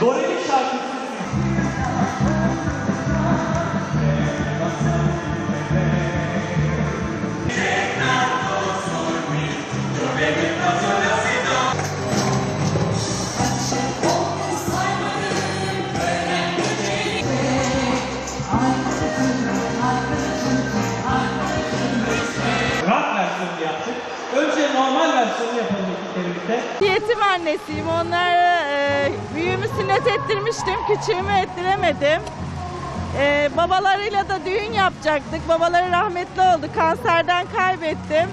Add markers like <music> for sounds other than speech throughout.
Dore'nin şarkısı. versiyonu yaptık. Önce normal versiyonu yapalım ekiplerimizde. Yetim annesiyim. Onlar sünnet ettirmiştim. Küçüğümü ettiremedim. E, babalarıyla da düğün yapacaktık. Babaları rahmetli oldu. Kanserden kaybettim.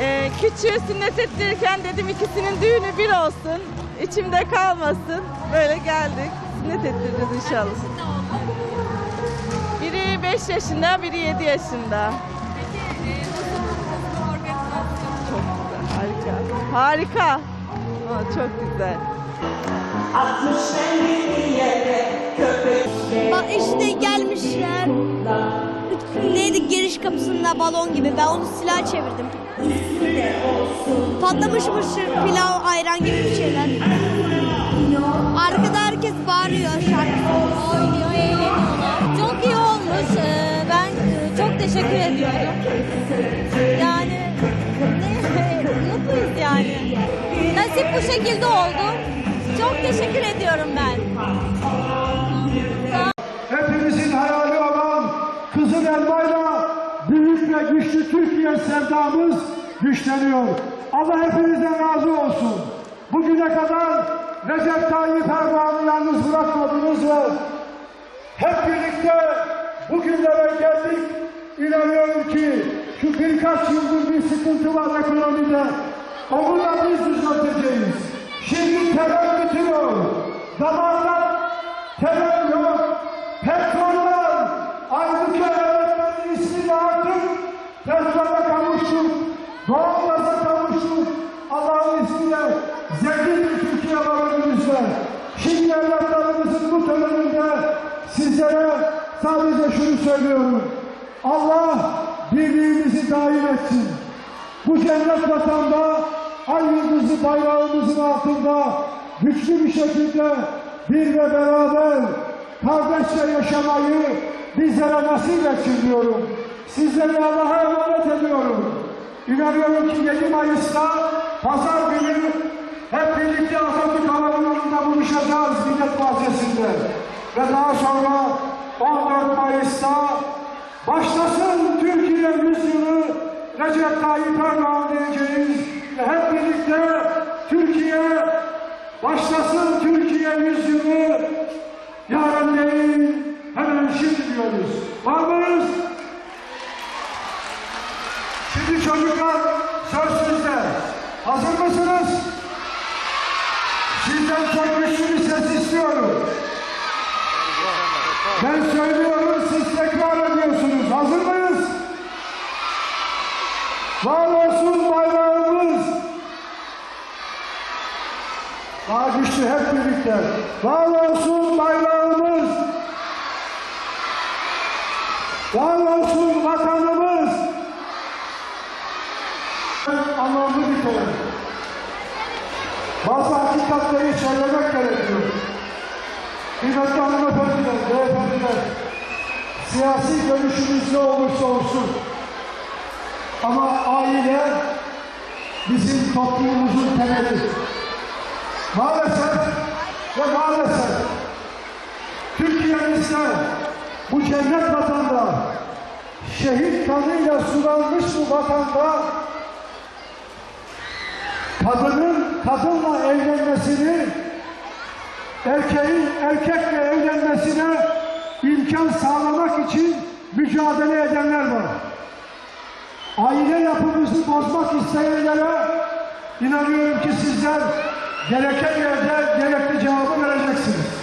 E, küçüğü sünnet ettirirken dedim ikisinin düğünü bir olsun. İçimde kalmasın. Böyle geldik. Sünnet ettireceğiz inşallah. Biri 5 yaşında, biri 7 yaşında. Harika. Harika. Aa, çok güzel. Bak işte gelmişler. Neydi giriş kapısında balon gibi. Ben onu silah çevirdim. Patlamış mısır, pilav, ayran gibi bir şeyler. Arkada herkes bağırıyor şarkı. oynuyor, eğleniyorlar. Çok iyi olmuş. Ben çok teşekkür ediyorum. Yani ne, <laughs> mutluyuz yani. Nasip bu şekilde oldu. Çok teşekkür ediyorum ben. hepimizin hayali olan Kızıl Elma'yla büyük ve güçlü Türkiye sevdamız güçleniyor. Allah hepinizden razı olsun. Bugüne kadar Recep Tayyip Erdoğan'ı yalnız bırakmadınız ve hep birlikte bugünlere geldik. İnanıyorum ki şu birkaç yıldır bir sıkıntı var ekonomide. Onu da biz düzelteceğiz. Şimdi terör bitiyor. Damarlar terör yok. Petroller, Aybüke öğretmenin ismiyle artık petrole kavuştuk. Doğalgaza kavuştuk. Allah'ın ismiyle zengin bir Türkiye var önümüzde. Şimdi evlatlarımızın bu töreninde sizlere sadece şunu söylüyorum. Allah birliğimizi daim etsin. Bu cennet vatanda ay yıldızı bayrağımızın altında güçlü bir şekilde bir ve beraber kardeşçe yaşamayı bizlere nasip etsin diyorum. Sizleri Allah'a emanet ediyorum. İnanıyorum ki 7 Mayıs'ta pazar günü hep birlikte Atatürk Havalimanı'nda buluşacağız Millet Bahçesi'nde. Ve daha sonra 14 Mayıs'ta Başlasın Türkiye yüzyılı Recep Tayyip Erdoğan diyeceğiz. Ve hep birlikte Türkiye başlasın Türkiye yüzyılı yarın değil hemen şimdi diyoruz. Var mıyız? Şimdi çocuklar söz sizde. Hazır mısınız? Sizden çok güçlü bir ses istiyorum. Ben söylüyorum, siz tekrar ediyorsunuz. Hazır mıyız? Var olsun bayrağımız. Hep birlikte. Var olsun bayrağımız. Var olsun vatanımız. Bazı hakikatleri söylemek gerekiyor. Kıymetli hanımefendiler, beyefendiler, siyasi görüşünüz ne olursa olsun ama aile bizim toplumumuzun temeli. Maalesef ve maalesef Türkiye'mizde bu cennet vatanda şehit kanıyla sulanmış bu vatanda kadının kadınla evlenmesini erkeğin erkekle evlenmesine imkan sağlamak için mücadele edenler var. Aile yapımızı bozmak isteyenlere inanıyorum ki sizler gereken yerde gerekli cevabı vereceksiniz.